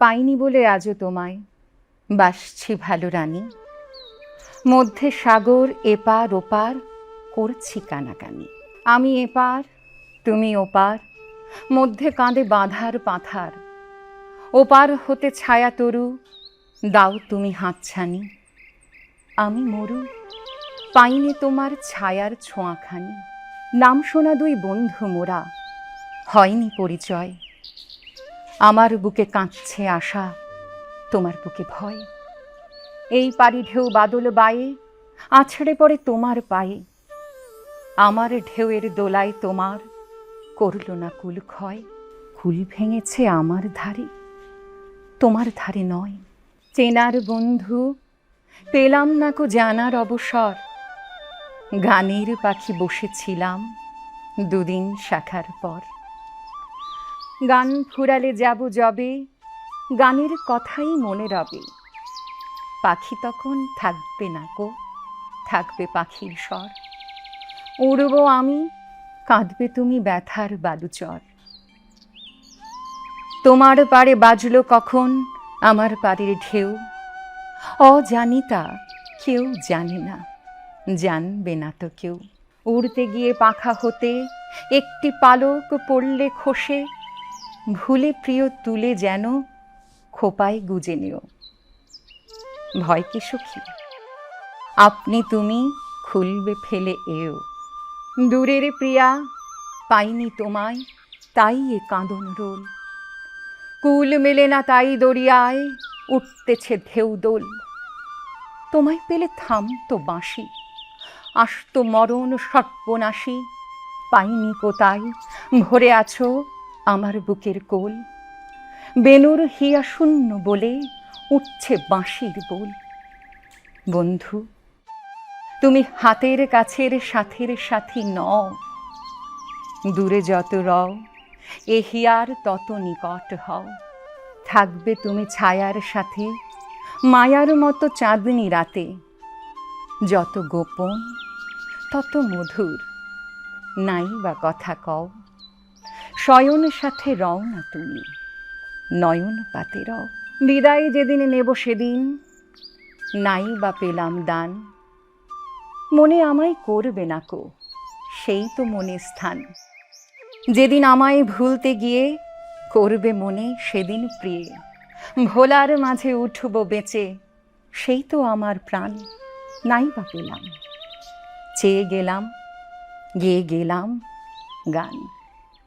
পাইনি বলে আজও তোমায়। বাসছি ভালো রানী। মধ্যে সাগর, এপার, ওপার, করছি কানাকানি। আমি এপার, তুমি ওপার। মধ্যে কাঁদে বাঁধার পাথার। ওপার হতে ছায়া তরু, দাও তুমি হাতছানি। আমি মরু, পাইনে তোমার ছায়ার ছোঁয়াখানি। নাম শোনা দুই বন্ধু মোরা, হয়নি পরিচয়। আমার বুকে কাঁদছে আশা, তোমার বুকে ভয়। এই পারি ঢেউ বাদল বায়ে, আছড়ে পড়ে তোমার পায়ে। আমার ঢেউয়ের দোলায় তোমার করল না কুল ক্ষয়। কুল ভেঙেছে আমার ধারে, তোমার ধারে নয়। চেনার বন্ধু, পেলাম না কো জানার অবসর। গানের পাখি বসেছিলাম দুদিন শাখার পর। গান ফুরালে যাব যবে, গানের কথাই মনে রবে। পাখি তখন থাকবে না কো থাকবে পাখির স্বর। উড়ব আমি, কাঁদবে তুমি ব্যথার বালুচর। তোমার পারে বাজলো কখন আমার পাড়ের ঢেউ? অজানিতা কেউ জানে না, জানবে না তো কেউ। উড়তে গিয়ে পাখা হতে একটি পালক পড়লে খসে ভুলে প্রিয় তুলে যেন খোপায় গুজে নিও। ভয় কি সুখী? আপনি তুমি খুলবে ফেলে এও। দূরের প্রিয়া, পাইনি তোমায়, তাই এ কাঁদন রোল। কুল মেলে না তাই দরিয়ায়, উঠতেছে ঢেউ দোল। তোমায় পেলে থামতো বাঁশি, আসতো মরণ সর্বনাশী। পাইনি কোথায়, ভরে আছো আমার বুকের কোল। বেনুর হিয়া শূন্য বলে উঠছে বাঁশির বোল। বন্ধু, তুমি হাতের কাছের সাথের সাথী নও। দূরে যত রও, এ হিয়ার তত নিকট হও। থাকবে তুমি ছায়ার সাথে, মায়ার মতো চাঁদনি রাতে। যত গোপন, তত মধুর, নাই বা কথা কও। শয়ন সাথে রও না তুমি। নয়ন পাতে রও। বিদায় যেদিন নেব সেদিন। নাই বা পেলাম দান। মনে আমায় করবে না কো, সেই তো মনে স্থান। যেদিন আমায় ভুলতে গিয়ে, করবে মনে সেদিন প্রিয়ে। ভোলার মাঝে উঠব বেঁচে, সেই তো আমার প্রাণ। নাই বা পেলাম। চেয়ে গেলাম, গেয়ে গেলাম গান।